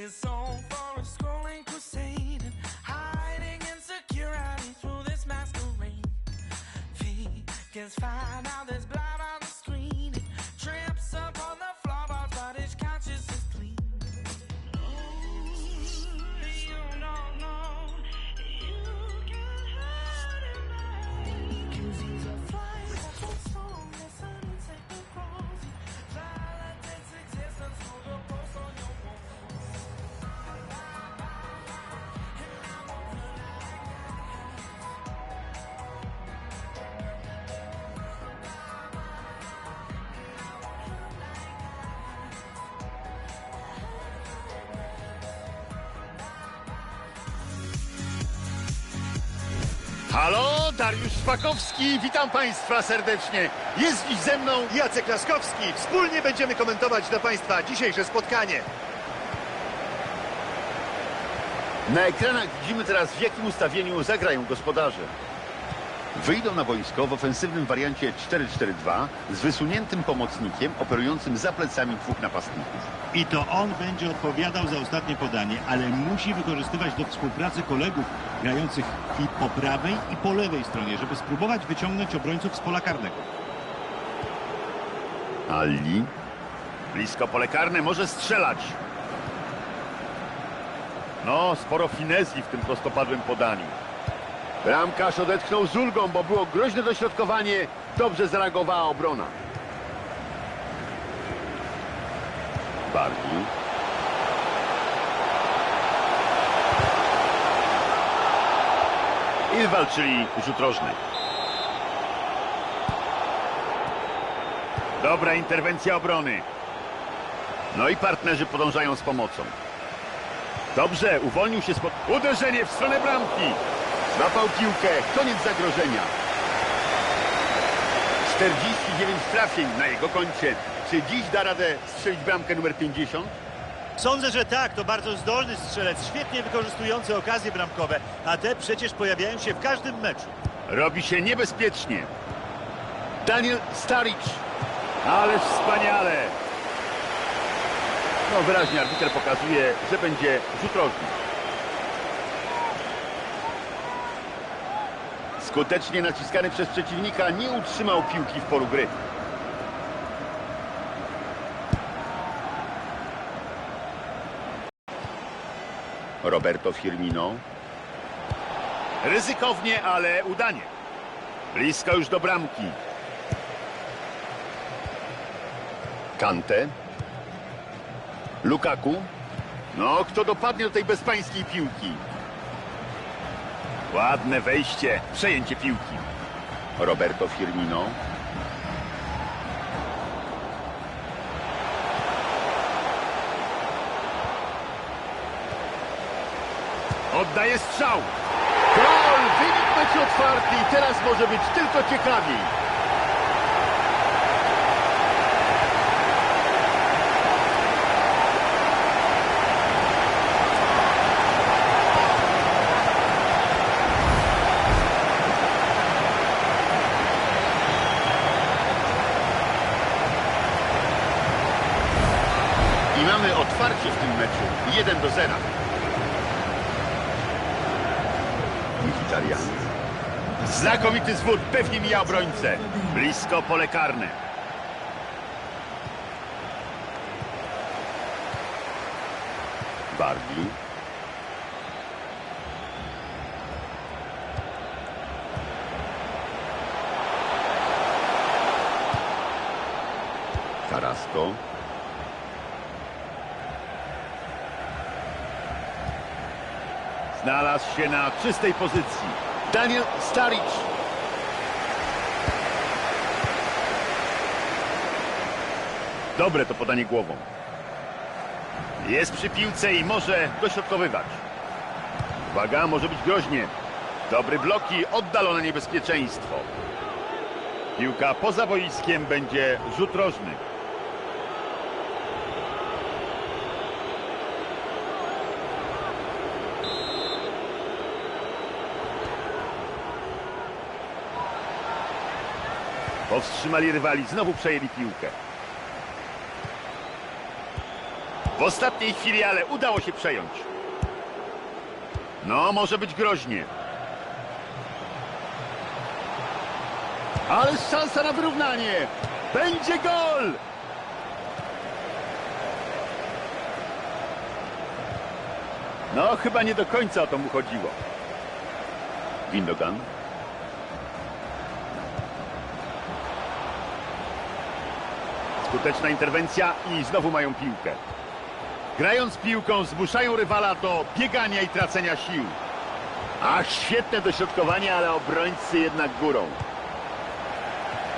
His on for a scrolling crusade and hiding insecurities through this masquerade. Vegans find out there's black. Halo, Dariusz Szpakowski, witam Państwa serdecznie. Jest dziś ze mną Jacek Laskowski. Wspólnie będziemy komentować dla Państwa dzisiejsze spotkanie. Na ekranach widzimy teraz, w jakim ustawieniu zagrają gospodarze. Wyjdą na boisko w ofensywnym wariancie 4-4-2 z wysuniętym pomocnikiem operującym za plecami dwóch napastników. I to on będzie odpowiadał za ostatnie podanie, ale musi wykorzystywać do współpracy kolegów grających i po prawej i po lewej stronie, żeby spróbować wyciągnąć obrońców z pola karnego. Ali. Blisko pole karne, może strzelać. No, sporo finezji w tym prostopadłym podaniu. Bramkarz odetchnął z ulgą, bo było groźne dośrodkowanie. Dobrze zareagowała obrona. Bargi. I walczyli rzut rożny. Dobra interwencja obrony. No i partnerzy podążają z pomocą. Dobrze, uwolnił się spod... Uderzenie w stronę bramki. Złapał piłkę, koniec zagrożenia. 49 trafień na jego koncie. Czy dziś da radę strzelić bramkę numer 50? Sądzę, że tak, to bardzo zdolny strzelec, świetnie wykorzystujący okazje bramkowe, a te przecież pojawiają się w każdym meczu. Robi się niebezpiecznie. Daniel Staric. Ależ wspaniale. No wyraźnie arbiter pokazuje, że będzie rzut rożny. Skutecznie naciskany przez przeciwnika nie utrzymał piłki w polu gry. Roberto Firmino. Ryzykownie, ale udanie. Blisko już do bramki. Kante. Lukaku. No, kto dopadnie do tej bezpańskiej piłki? Ładne wejście, przejęcie piłki. Roberto Firmino. Oddaje strzał. Gol! Wynik meczu otwarty i teraz może być tylko ciekawiej. I mamy otwarcie w tym meczu. 1 do 0. Mkhitaryan. Zwód, pewnie mija obrońcę. Blisko pole karne. Bardi. Carrasco. Znalazł się na czystej pozycji. Daniel Staric. Dobre to podanie głową. Jest przy piłce i może dośrodkowywać. Uwaga, może być groźnie. Dobry blok i oddalone niebezpieczeństwo. Piłka poza boiskiem będzie rzut rożny. Powstrzymali rywali, znowu przejęli piłkę. W ostatniej chwili, ale udało się przejąć. No, może być groźnie. Ale szansa na wyrównanie. Będzie gol! No, chyba nie do końca o to mu chodziło. Windogan. Skuteczna interwencja i znowu mają piłkę. Grając piłką zmuszają rywala do biegania i tracenia sił. A świetne dośrodkowanie, ale obrońcy jednak górą.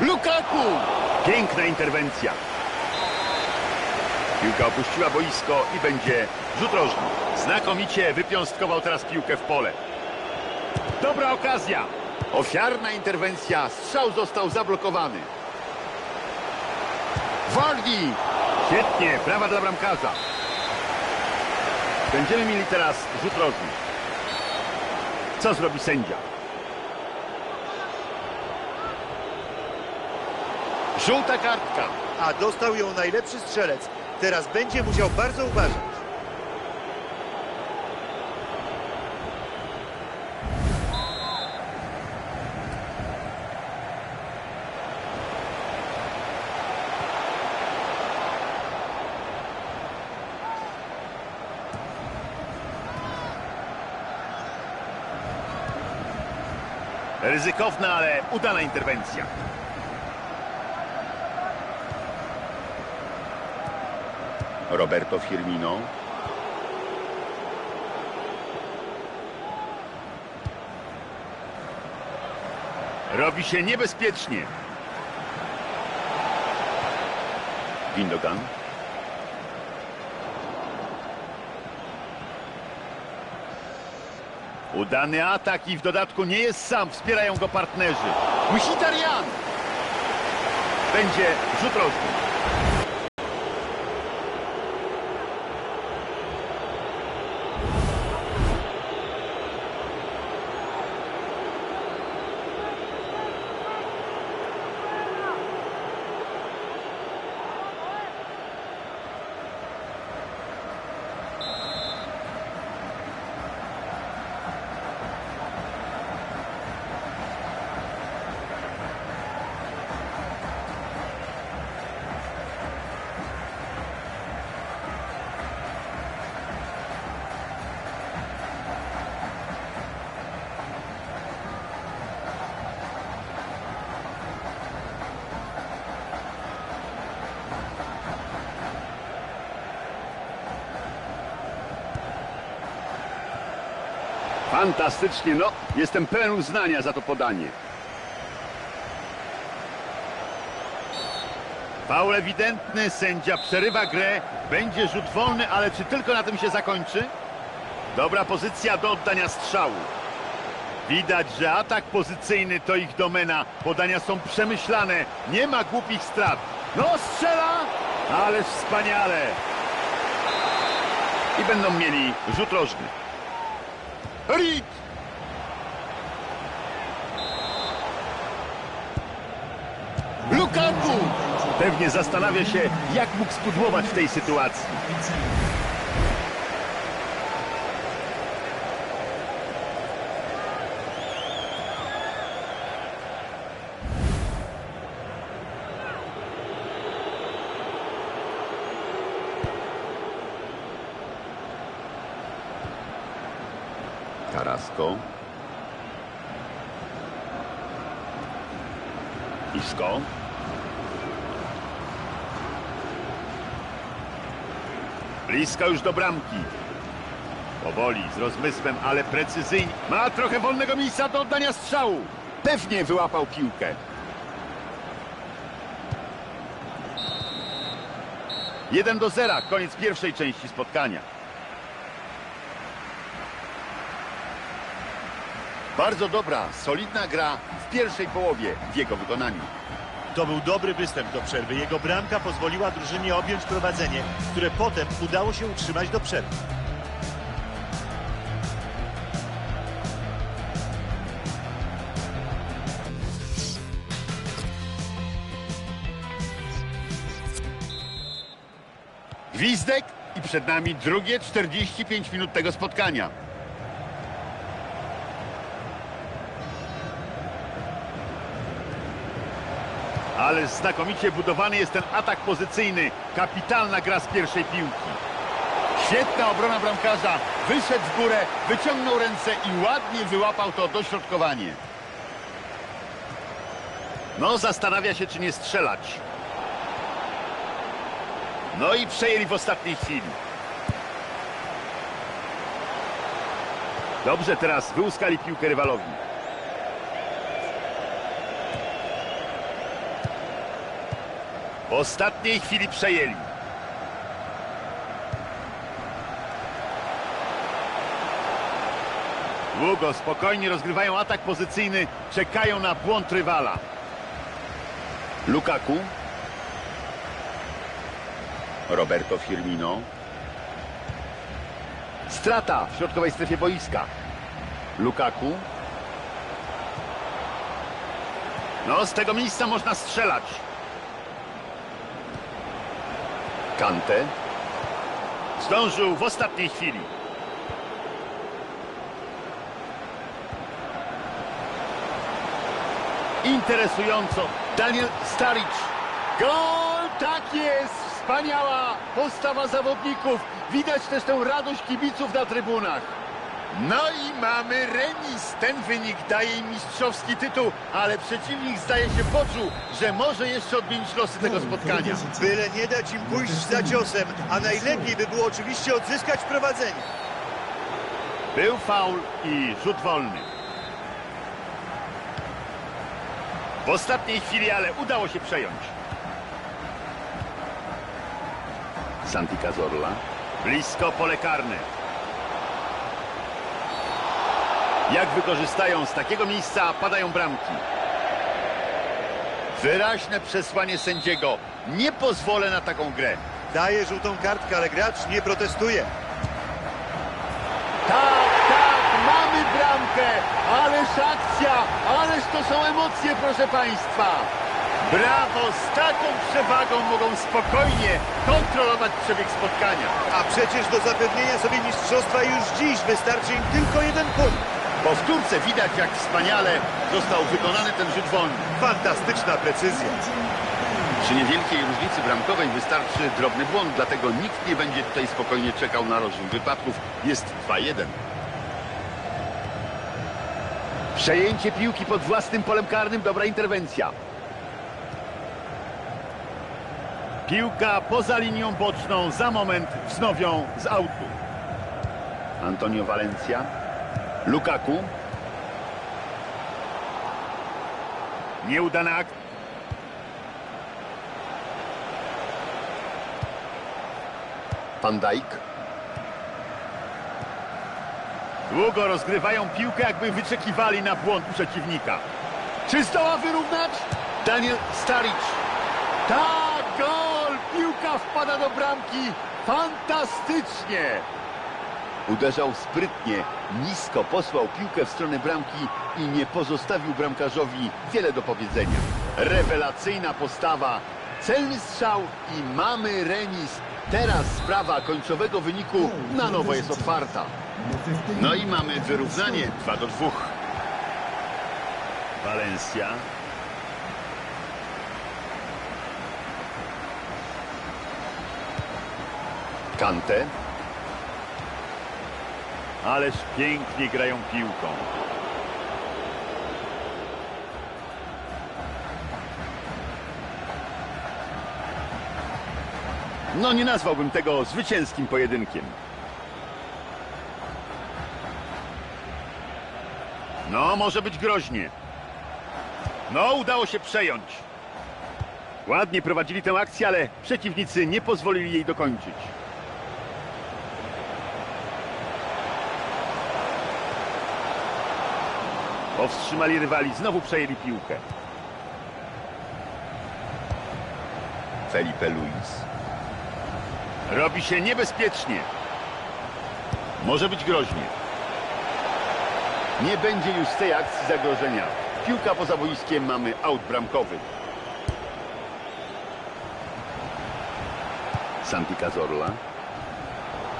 Lukaku! Piękna interwencja. Piłka opuściła boisko i będzie rzut rożny. Znakomicie wypiąstkował teraz piłkę w pole. Dobra okazja. Ofiarna interwencja. Strzał został zablokowany. Wardi! Świetnie, brawa dla bramkarza. Będziemy mieli teraz rzut rożny. Co zrobi sędzia? Żółta kartka. A dostał ją najlepszy strzelec. Teraz będzie musiał bardzo uważać. Ryzykowna, ale udana interwencja. Roberto Firmino. Robi się niebezpiecznie. Windogan. Udany atak i w dodatku nie jest sam, wspierają go partnerzy. Mkhitaryan! Będzie rzut rożny. Fantastycznie, no, jestem pełen uznania za to podanie. Faul ewidentny, sędzia przerywa grę, będzie rzut wolny, ale czy tylko na tym się zakończy? Dobra pozycja do oddania strzału. Widać, że atak pozycyjny to ich domena, podania są przemyślane, nie ma głupich strat. No strzela, ależ wspaniale. I będą mieli rzut rożny. Reed! Lukaku! Pewnie zastanawia się, jak mógł spudłować w tej sytuacji. Carrasco. Isco. Blisko już do bramki. Powoli, z rozmysłem, ale precyzyjnie. Ma trochę wolnego miejsca do oddania strzału. Pewnie wyłapał piłkę. Jeden do zera, koniec pierwszej części spotkania. Bardzo dobra, solidna gra w pierwszej połowie w jego wykonaniu. To był dobry występ do przerwy. Jego bramka pozwoliła drużynie objąć prowadzenie, które potem udało się utrzymać do przerwy. Gwizdek i przed nami drugie 45 minut tego spotkania. Ale znakomicie budowany jest ten atak pozycyjny. Kapitalna gra z pierwszej piłki. Świetna obrona bramkarza. Wyszedł w górę, wyciągnął ręce i ładnie wyłapał to dośrodkowanie. No, zastanawia się, czy nie strzelać. No i przejęli w ostatniej chwili. Dobrze, teraz wyłuskali piłkę rywalowi. W ostatniej chwili przejęli. Długo, spokojnie rozgrywają atak pozycyjny, czekają na błąd rywala. Lukaku. Roberto Firmino. Strata w środkowej strefie boiska. Lukaku. No, z tego miejsca można strzelać. Kante. Zdążył w ostatniej chwili. Interesująco. Daniel Staric. Gol! Tak jest! Wspaniała postawa zawodników. Widać też tę radość kibiców na trybunach. No i mamy remis. Ten wynik daje im mistrzowski tytuł, ale przeciwnik zdaje się poczuł, że może jeszcze odmienić losy tego spotkania. Byle nie dać im pójść za ciosem, a najlepiej by było oczywiście odzyskać prowadzenie. Był faul i rzut wolny. W ostatniej chwili, ale udało się przejąć. Santi Cazorla. Blisko pole karne. Jak wykorzystają z takiego miejsca, padają bramki. Wyraźne przesłanie sędziego. Nie pozwolę na taką grę. Daje żółtą kartkę, ale gracz nie protestuje. Tak, tak, mamy bramkę, ależ akcja, ależ to są emocje, proszę Państwa. Brawo, z taką przewagą mogą spokojnie kontrolować przebieg spotkania. A przecież do zapewnienia sobie mistrzostwa już dziś wystarczy im tylko jeden punkt. Powtórce widać, jak wspaniale został wykonany ten rzut wolny. Fantastyczna precyzja. Przy niewielkiej różnicy bramkowej wystarczy drobny błąd, dlatego nikt nie będzie tutaj spokojnie czekał na rozwój wypadków. Jest 2-1. Przejęcie piłki pod własnym polem karnym, dobra interwencja. Piłka poza linią boczną, za moment wznowią z autu. Antonio Valencia. Lukaku. Nieudany akt. Van Dijk. Długo rozgrywają piłkę, jakby wyczekiwali na błąd przeciwnika. Czy zdoła wyrównać? Daniel Staric. Tak, gol! Piłka wpada do bramki. Fantastycznie! Uderzał sprytnie, nisko posłał piłkę w stronę bramki i nie pozostawił bramkarzowi wiele do powiedzenia. Rewelacyjna postawa, celny strzał i mamy remis. Teraz sprawa końcowego wyniku na nowo jest otwarta. No i mamy wyrównanie 2 do 2. Valencia. Kante. Ależ pięknie grają piłką. No nie nazwałbym tego zwycięskim pojedynkiem. No, może być groźnie. No, udało się przejąć. Ładnie prowadzili tę akcję, ale przeciwnicy nie pozwolili jej dokończyć. Powstrzymali rywali, znowu przejęli piłkę. Felipe Luis. Robi się niebezpiecznie. Może być groźnie. Nie będzie już z tej akcji zagrożenia. Piłka poza boiskiem, mamy aut bramkowy. Santi Cazorla.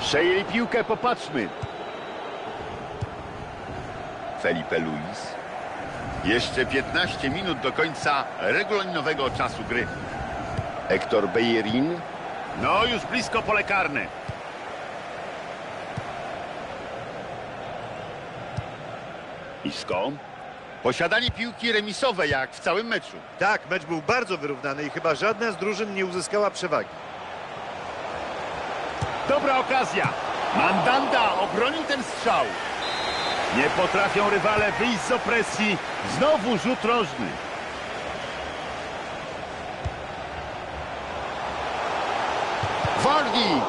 Przejęli piłkę, popatrzmy. Felipe Luis. Jeszcze 15 minut do końca regulaminowego czasu gry. Hector Bellerin. No, już blisko pole karne. Isco. Posiadanie piłki remisowe jak w całym meczu. Tak, mecz był bardzo wyrównany i chyba żadna z drużyn nie uzyskała przewagi. Dobra okazja. Mandanda obronił ten strzał. Nie potrafią rywale wyjść z opresji. Znowu rzut rożny. Wardi.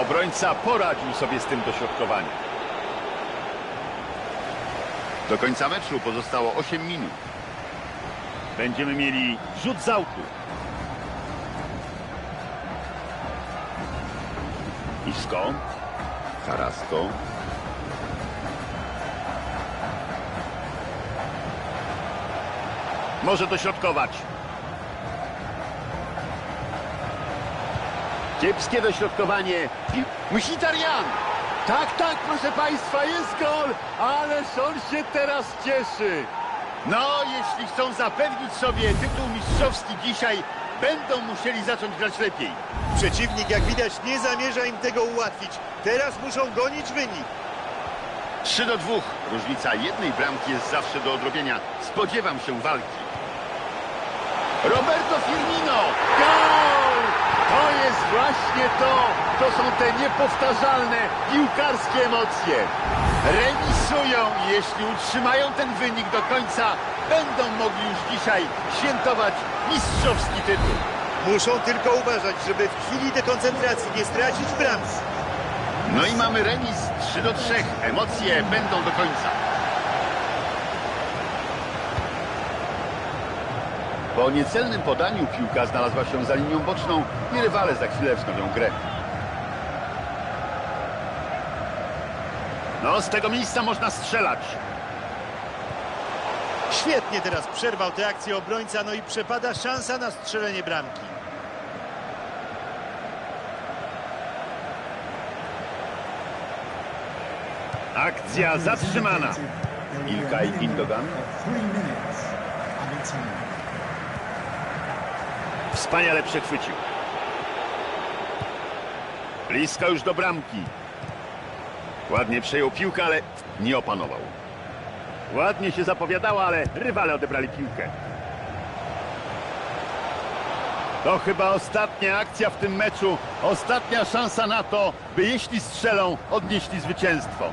Obrońca poradził sobie z tym dośrodkowaniem. Do końca meczu pozostało 8 minut. Będziemy mieli rzut z autu. Carrasco. Może dośrodkować. Kiepskie dośrodkowanie. Mkhitaryan. Tak, tak, proszę Państwa, jest gol, ależ on się teraz cieszy. No, jeśli chcą zapewnić sobie tytuł mistrzowski dzisiaj, będą musieli zacząć grać lepiej. Przeciwnik, jak widać, nie zamierza im tego ułatwić. Teraz muszą gonić wynik. 3 do 2. Różnica jednej bramki jest zawsze do odrobienia. Spodziewam się walki. Roberto Firmino! Gol! To jest właśnie to! To są te niepowtarzalne piłkarskie emocje. Remisują i jeśli utrzymają ten wynik do końca, będą mogli już dzisiaj świętować mistrzowski tytuł. Muszą tylko uważać, żeby w chwili dekoncentracji nie stracić bramki. No i mamy remis 3 do 3. Emocje będą do końca. Po niecelnym podaniu piłka znalazła się za linią boczną i rywale za chwilę wznowią grę. No, z tego miejsca można strzelać. Świetnie teraz przerwał tę akcję obrońca, no i przepada szansa na strzelenie bramki. Akcja zatrzymana. Ilkay Gündogan. Wspaniale przechwycił. Blisko już do bramki. Ładnie przejął piłkę, ale nie opanował. Ładnie się zapowiadało, ale rywale odebrali piłkę. To chyba ostatnia akcja w tym meczu. Ostatnia szansa na to, by jeśli strzelą, odnieśli zwycięstwo.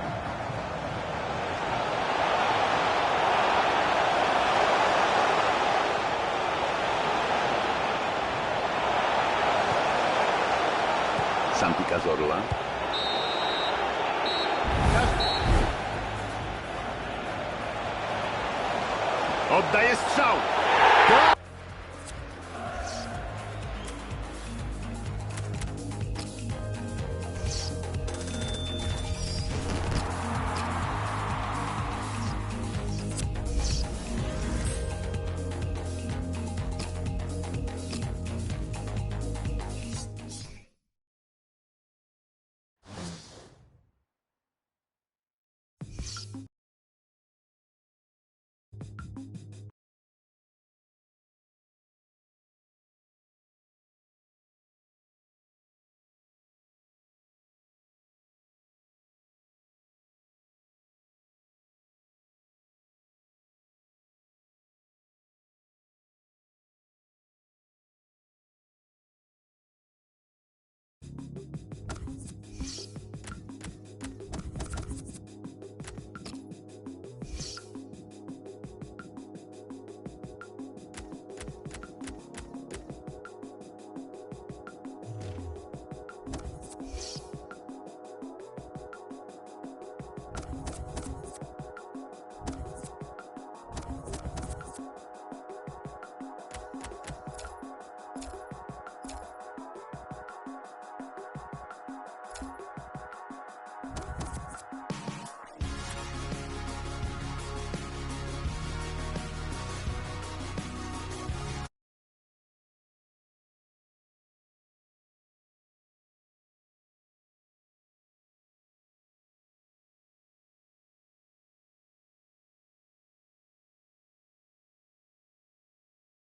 Santi Cazorla. Oddaje strzał.